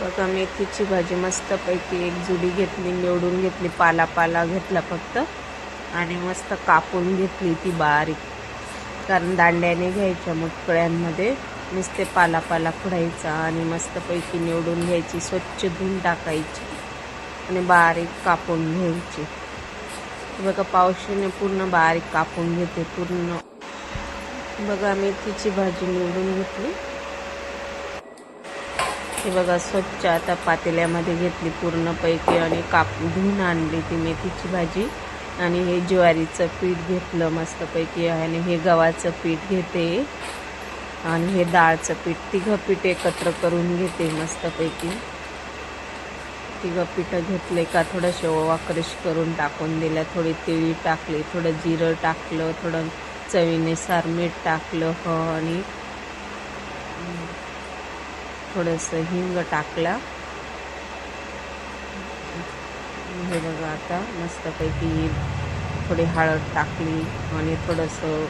बघा मेथीची भाजी मस्तपैकी एक जुडी घेतली निवडून घेतली पाला पाला घेतला फक्त. आणि मस्त कापून घेतली ती बारीक. कारण दांड्याने घ्यायच्या मुटकळ्यांमध्ये. नुसते पाला पाला खुडायचा आणि मस्तपैकी निवडून घ्यायची स्वच्छ धुवून टाकायची. आणि बारीक कापून घ्यायची. बघा पावशीने पूर्ण बारीक कापून घेते पूर्ण. बघा मेथीची भाजी निवडून घेतली. हे बघा स्वच्छ आता पातेल्यामध्ये घेतली पूर्णपैकी आणि काप धुवून आणली ती मेथीची भाजी. आणि हे ज्वारीचं पीठ घेतलं मस्तपैकी आणि हे गव्हाचं पीठ घेते. आणि हे डाळचं पीठ तिघं पीठ एकत्र करून घेते मस्तपैकी. तिघं पिठं घेतले का थोडं ओवा क्रश करून टाकून दिल्या थोडी तिळी टाकली थोडं जिरं टाकलं थोडं चवीनुसार मीठ टाकलं ह आणि थोडंसं हिंग टाकला. हे बघा आता मस्तपैकी थोडी हळद टाकली आणि थोडंसं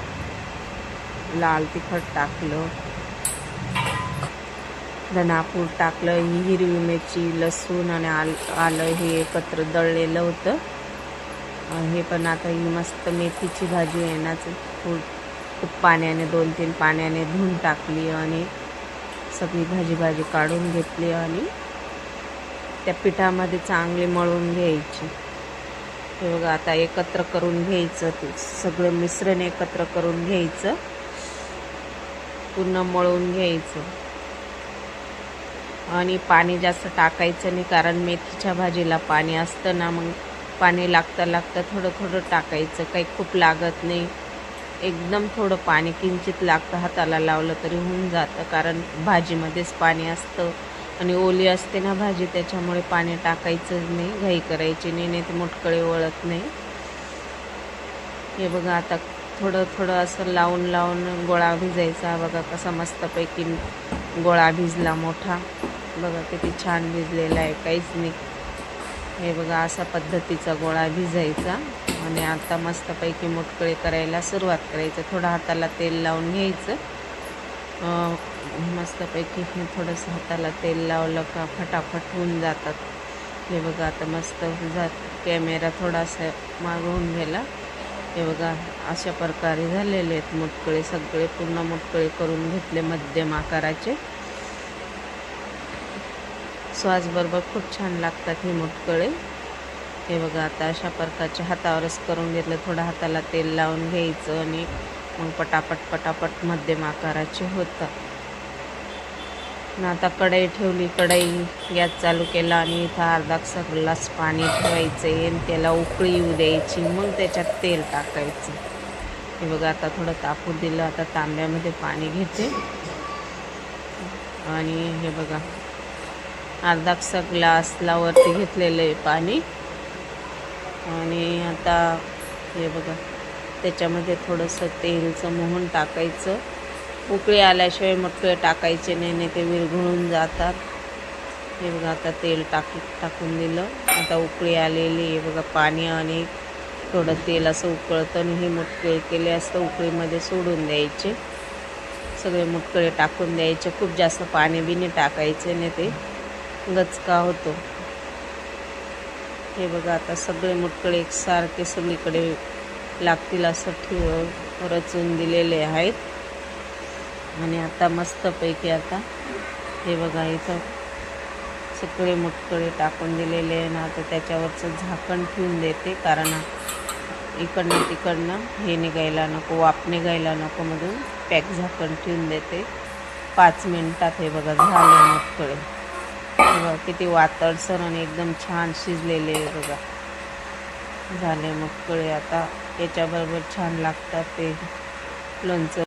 लाल तिखट टाकलं. धनापूर टाकलं ही हिरवी मिरची लसूण आणि आल आलं हे एकत्र दळलेलं होतं. हे पण आता ही मस्त मेथीची भाजी आहे खूप खूप पाण्याने दोन तीन पाण्याने धुवून टाकली आणि सगळी भाजी भाजी काढून घेतली आणि त्या पिठामध्ये चांगली मळून घ्यायची. हे बघा आता एकत्र करून घ्यायचं ते. सगळं मिश्रण एकत्र करून घ्यायचं. पूर्ण मळून घ्यायचं. आणि पाणी जास्त टाकायचं नाही कारण मेथीच्या भाजीला पाणी असतं ना मग पाणी लागता लागतं थोडं थोडं टाकायचं. काही खूप लागत नाही. एकदम थोडं पाणी किंचित लागतं हाताला लावलं तरी होऊन जातं कारण भाजीमध्येच पाणी असतं. आणि ओली असते ना भाजी त्याच्यामुळे पाणी टाकायचंच नाही घाई करायची नाही नाही ते मुटकळे वळत नाही. हे बघा आता थोडं थोडं असं लावून लावून गोळा भिजायचा. बघा कसा मस्तपैकी गोळा भिजला मोठा. बघा किती छान भिजलेला आहे काहीच नाही. हे बघा असा पद्धतीचा गोळा भिजायचा. आणि आता मस्तपैकी मुटकळे करायला सुरुवात करायचं. थोडं हाताला तेल लावून घ्यायचं. मस्तपैकी हे थोडंसं हाताला तेल लावलं का फटाफट होऊन जातात. हे बघा आता मस्त जात कॅमेरा थोडासा मागवून गेला हे बघा अशा प्रकारे झालेले आहेत मुटकळे सगळे पूर्ण मुटकळे करून घेतले मध्यम आकाराचे. स्वासबरोबर खूप छान लागतात हे मुटकळे हे बघा आता अशा प्रकारचे हातावरच करून घेतलं. थोडं हाताला तेल लावून घ्यायचं आणि मग पटापट पटापट मध्यम आकाराचे होतात ना आता कढई ठेवली. कढई गॅस चालू केला आणि इथं अर्धा ग्लास पाणी ठेवायचं आहे आणि त्याला उकळी येऊ द्यायची मग त्याच्यात तेल टाकायचं. हे बघा आता थोडं तापू दिलं. आता तांब्यामध्ये पाणी घेते. आणि हे बघा अर्धासा ग्लासला वरती घेतलेलं आहे पाणी. आणि आता हे बघा त्याच्यामध्ये थोडंसं तेलचं मोहन टाकायचं. उकळी आल्याशिवाय मटके टाकायचे नाही नाही ते विरघळून जातात. हे बघा आता तेल टाकी टाकून दिलं. आता उकळी आलेली आहे बघा पाणी आणि थोडं तेल असं उकळतं आणि हे मुटकळे केले असतं उकळीमध्ये सोडून द्यायचे. सगळे मुटकळे टाकून द्यायचे. खूप जास्त पाणी बिने टाकायचे नाही ते. गचका होतो. हे बघा आता सगळे मुटकडे एकसारखे सगळीकडे लागतील असं ठेव रचून दिलेले आहेत. आणि आता मस्तपैकी आता हे बघा इथं सगळे मुटकडे टाकून दिलेले आहे ना आता त्याच्यावरचं झाकण ठेवून देते कारण इकडनं तिकडनं हे निघायला नको वाप निघायला नको मधून पॅक झाकण ठेवून देते. पाच मिनटात हे बघा झाले मुटकडे बघा किती वातळसर आणि एकदम छान शिजलेले बघा. झाले मग कळे आता. याच्याबरोबर छान लागतात ते. लोणचं.